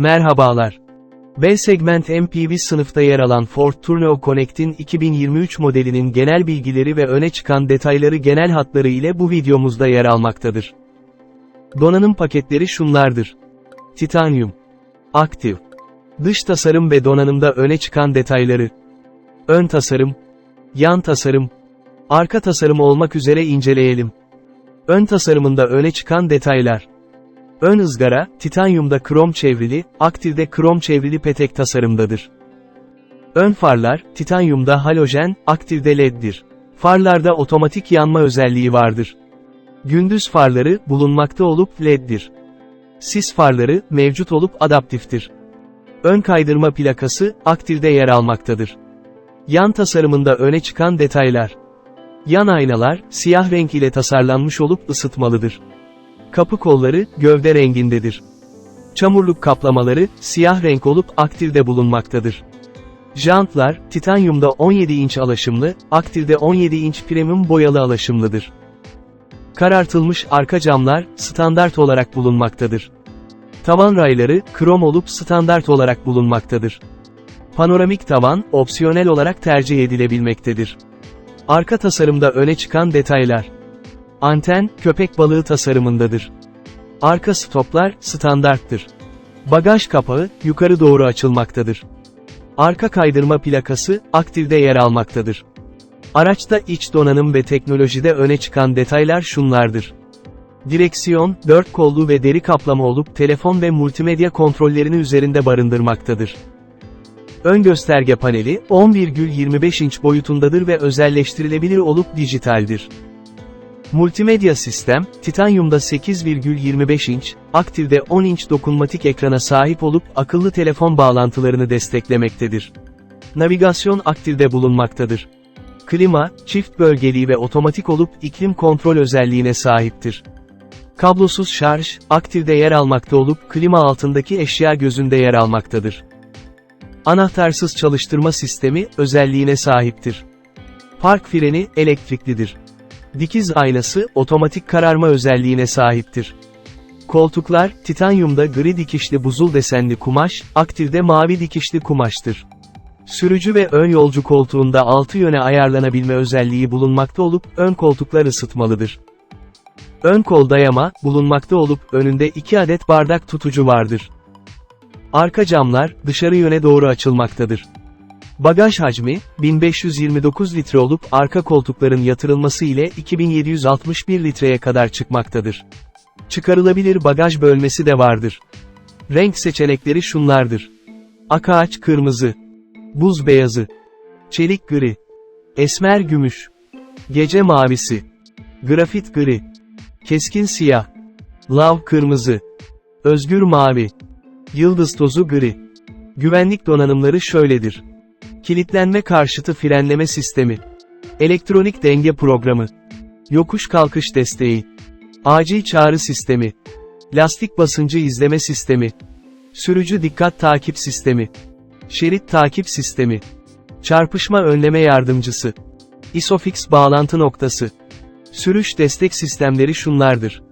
Merhabalar. B segment MPV sınıfta yer alan Ford Tourneo Connect'in 2023 modelinin genel bilgileri ve öne çıkan detayları genel hatları ile bu videomuzda yer almaktadır. Donanım paketleri şunlardır. Titanium. Aktif. Dış tasarım ve donanımda öne çıkan detayları. Ön tasarım. Yan tasarım. Arka tasarım olmak üzere inceleyelim. Ön tasarımında öne çıkan detaylar. Ön ızgara, titanyumda krom çevrili, aktifde krom çevrili petek tasarımdadır. Ön farlar, titanyumda halojen, aktifde leddir. Farlarda otomatik yanma özelliği vardır. Gündüz farları, bulunmakta olup leddir. Sis farları, mevcut olup adaptiftir. Ön kaydırma plakası, aktifde yer almaktadır. Yan tasarımında öne çıkan detaylar. Yan aynalar, siyah renk ile tasarlanmış olup ısıtmalıdır. Kapı kolları, gövde rengindedir. Çamurluk kaplamaları, siyah renk olup aktifde bulunmaktadır. Jantlar, titanyumda 17 inç alaşımlı, aktifde 17 inç premium boyalı alaşımlıdır. Karartılmış arka camlar, standart olarak bulunmaktadır. Tavan rayları, krom olup standart olarak bulunmaktadır. Panoramik tavan, opsiyonel olarak tercih edilebilmektedir. Arka tasarımda öne çıkan detaylar. Anten, köpek balığı tasarımındadır. Arka stoplar, standarttır. Bagaj kapağı, yukarı doğru açılmaktadır. Arka kaydırma plakası, aktifde yer almaktadır. Araçta iç donanım ve teknolojide öne çıkan detaylar şunlardır. Direksiyon, 4 kollu ve deri kaplama olup telefon ve multimedya kontrollerini üzerinde barındırmaktadır. Ön gösterge paneli, 11,25 inç boyutundadır ve özelleştirilebilir olup dijitaldir. Multimedya sistem, titanyumda 8,25 inç, aktifde 10 inç dokunmatik ekrana sahip olup akıllı telefon bağlantılarını desteklemektedir. Navigasyon aktifde bulunmaktadır. Klima, çift bölgeli ve otomatik olup iklim kontrol özelliğine sahiptir. Kablosuz şarj, aktifde yer almakta olup klima altındaki eşya gözünde yer almaktadır. Anahtarsız çalıştırma sistemi, özelliğine sahiptir. Park freni, elektriklidir. Dikiz aynası, otomatik kararma özelliğine sahiptir. Koltuklar, titanyumda gri dikişli buzul desenli kumaş, aktifde mavi dikişli kumaştır. Sürücü ve ön yolcu koltuğunda 6 yöne ayarlanabilme özelliği bulunmakta olup, ön koltuklar ısıtmalıdır. Ön kol dayama, bulunmakta olup, önünde 2 adet bardak tutucu vardır. Arka camlar, dışarı yöne doğru açılmaktadır. Bagaj hacmi, 1529 litre olup arka koltukların yatırılması ile 2761 litreye kadar çıkmaktadır. Çıkarılabilir bagaj bölmesi de vardır. Renk seçenekleri şunlardır. Akaç kırmızı, buz beyazı, çelik gri, esmer gümüş, gece mavisi, grafit gri, keskin siyah, lav kırmızı, özgür mavi, yıldız tozu gri. Güvenlik donanımları şöyledir. Kilitlenme karşıtı frenleme sistemi. Elektronik denge programı. Yokuş kalkış desteği. Acil çağrı sistemi. Lastik basıncı izleme sistemi. Sürücü dikkat takip sistemi. Şerit takip sistemi. Çarpışma önleme yardımcısı. Isofix bağlantı noktası. Sürüş destek sistemleri şunlardır.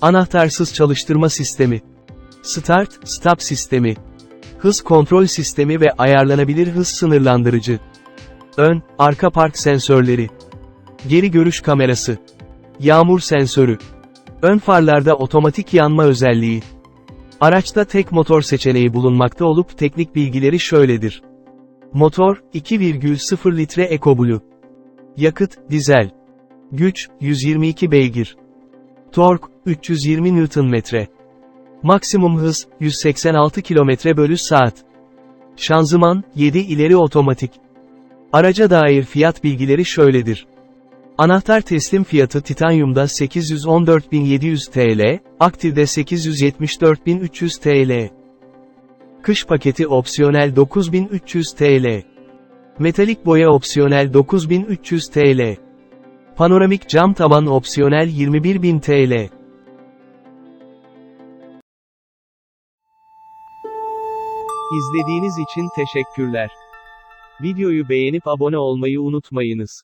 Anahtarsız çalıştırma sistemi. Start, stop sistemi. Hız kontrol sistemi ve ayarlanabilir hız sınırlandırıcı. Ön, arka park sensörleri. Geri görüş kamerası. Yağmur sensörü. Ön farlarda otomatik yanma özelliği. Araçta tek motor seçeneği bulunmakta olup teknik bilgileri şöyledir. Motor, 2,0 litre EcoBlue. Yakıt, dizel. Güç, 122 beygir. Tork, 320 Nm. Maksimum hız, 186 km bölü saat. Şanzıman, 7 ileri otomatik. Araca dair fiyat bilgileri şöyledir. Anahtar teslim fiyatı titanyumda 814.700 TL, aktifde 874.300 TL. Kış paketi opsiyonel 9300 TL. Metalik boya opsiyonel 9300 TL. Panoramik cam tavan opsiyonel 21.000 TL. İzlediğiniz için teşekkürler. Videoyu beğenip abone olmayı unutmayınız.